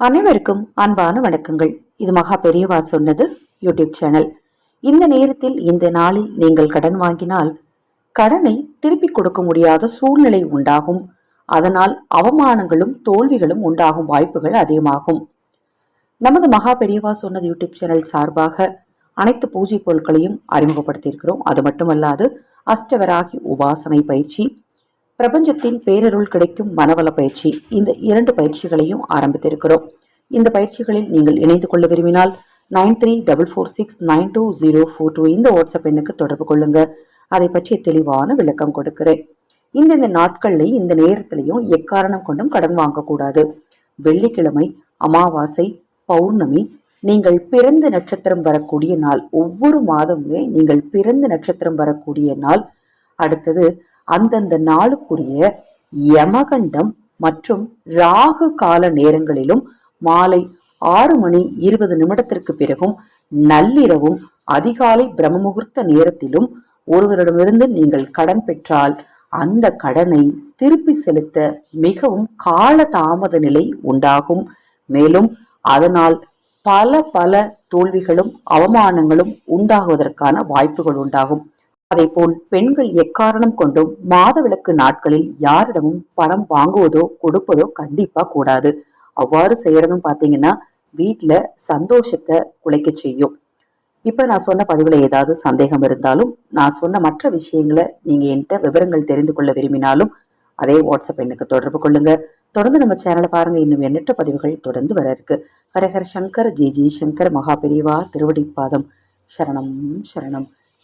அனைவருக்கும் அன்பான வணக்கங்கள். இது மகா பெரியவா சொன்னது யூடியூப் சேனல். இந்த நேரத்தில் இந்த நாளில் நீங்கள் கடன் வாங்கினால் கடனை திருப்பிக் கொடுக்க முடியாத சூழ்நிலை உண்டாகும். அதனால் அவமானங்களும் தோல்விகளும் உண்டாகும் வாய்ப்புகள் அதிகமாகும். நமது மகா பெரியவா சொன்னது யூடியூப் சேனல் சார்பாக அனைத்து பூஜை பொருட்களையும் அறிமுகப்படுத்தியிருக்கிறோம். அது மட்டுமல்லாது அஷ்டவராகி உபாசனை பயிற்சி பிரபஞ்சத்தின் பேரருள் கிடைக்கும் மனவள பயிற்சி. இந்த இரண்டு பயிற்சிகளையும் ஆரம்பித்திருக்கிறோம். இந்த பயிற்சிகளில் நீங்கள் இணைந்து கொள்ள விரும்பினால் nine three double four six nine two zero four two இந்த வாட்ஸ்அப் எண்ணுக்கு தொடர்பு கொள்ளுங்க. அதை பற்றி தெளிவான விளக்கம் கொடுக்கிறேன். இந்த இந்த நாட்கள்லையும் இந்த நேரத்திலையும் எக்காரணம் கொண்டும் கடன் வாங்கக்கூடாது. வெள்ளிக்கிழமை அமாவாசை பௌர்ணமி நீங்கள் பிறந்த நட்சத்திரம் வரக்கூடிய நாள். ஒவ்வொரு மாதமுமே நீங்கள் பிறந்த நட்சத்திரம் வரக்கூடிய நாள். அடுத்தது அந்தந்த நாளுக்குரிய யமகண்டம் மற்றும் ராகு கால நேரங்களிலும் மாலை ஆறு மணி இருபது நிமிடத்திற்கு பிறகும் நள்ளிரவும் அதிகாலை பிரம்ம முகூர்த்த நேரத்திலும் ஒருவரிடமிருந்து நீங்கள் கடன் பெற்றால் அந்த கடனை திருப்பி செலுத்த மிகவும் கால தாமத நிலை உண்டாகும். மேலும் அதனால் பல பல தோல்விகளும் அவமானங்களும் உண்டாகுவதற்கான வாய்ப்புகள் உண்டாகும். அதேபோல் பெண்கள் எக்காரணம் கொண்டும் மாதவிலக்கு நாட்களில் யாரிடமும் பணம் வாங்குவதோ கொடுப்பதோ கண்டிப்பா கூடாது. அவ்வாறு செய்யறதும் பாத்தீங்கன்னா வீட்டுல சந்தோஷத்தை குலைக்க செய்யும். இப்ப நான் சொன்ன பதிவுல ஏதாவது சந்தேகம் இருந்தாலும் நான் சொன்ன மற்ற விஷயங்களை நீங்க என்கிட்ட விவரங்கள் தெரிந்து கொள்ள விரும்பினாலும் அதே வாட்ஸ்அப் எண்ணுக்கு தொடர்பு கொள்ளுங்க. தொடர்ந்து நம்ம சேனலை பாருங்க. இன்னும் எண்ணற்ற பதிவுகள் தொடர்ந்து வர இருக்கு. ஹரஹர் சங்கர் ஜி ஜி சங்கர் மகாபெரிவா திருவடிப்பாதம். சரணம் சரணம்.